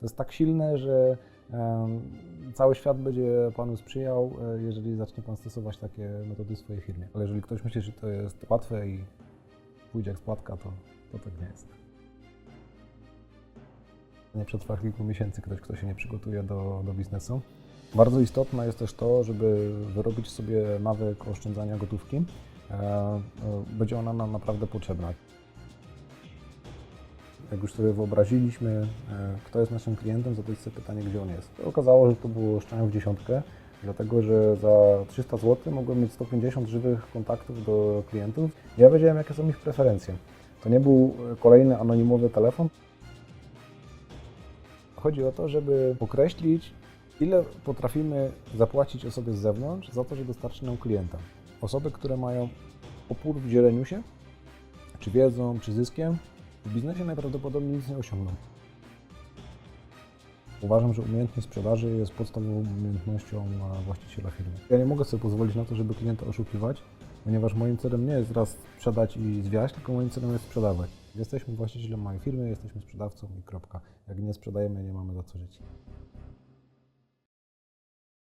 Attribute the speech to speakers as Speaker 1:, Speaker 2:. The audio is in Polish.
Speaker 1: To jest tak silne, że cały świat będzie Panu sprzyjał, e, jeżeli zacznie Pan stosować takie metody w swojej firmie. Ale jeżeli ktoś myśli, że to jest łatwe i pójdzie jak spłatka, to, to tak nie jest. Nie przetrwa kilku miesięcy ktoś, kto się nie przygotuje do, do biznesu. Bardzo istotne jest też to, żeby wyrobić sobie nawyk oszczędzania gotówki. E, e, Będzie ona nam naprawdę potrzebna. Jak już sobie wyobraziliśmy, e, kto jest naszym klientem, zadać sobie pytanie, gdzie on jest. Okazało, że to było szczęście w dziesiątkę, dlatego że za 300 zł mogłem mieć 150 żywych kontaktów do klientów. Ja wiedziałem, jakie są ich preferencje. To nie był kolejny anonimowy telefon. Chodzi o to, żeby określić, ile potrafimy zapłacić osobie z zewnątrz za to, że dostarczy nam klienta. Osoby, które mają opór w dzieleniu się, czy wiedzą, czy zyskiem, w biznesie najprawdopodobniej nic nie osiągną. Uważam, że umiejętność sprzedaży jest podstawową umiejętnością właściciela firmy. Ja nie mogę sobie pozwolić na to, żeby klienta oszukiwać, ponieważ moim celem nie jest raz sprzedać i zwiać, tylko moim celem jest sprzedawać. Jesteśmy właścicielem mojej firmy, jesteśmy sprzedawcą i kropka. Jak nie sprzedajemy, nie mamy za co żyć.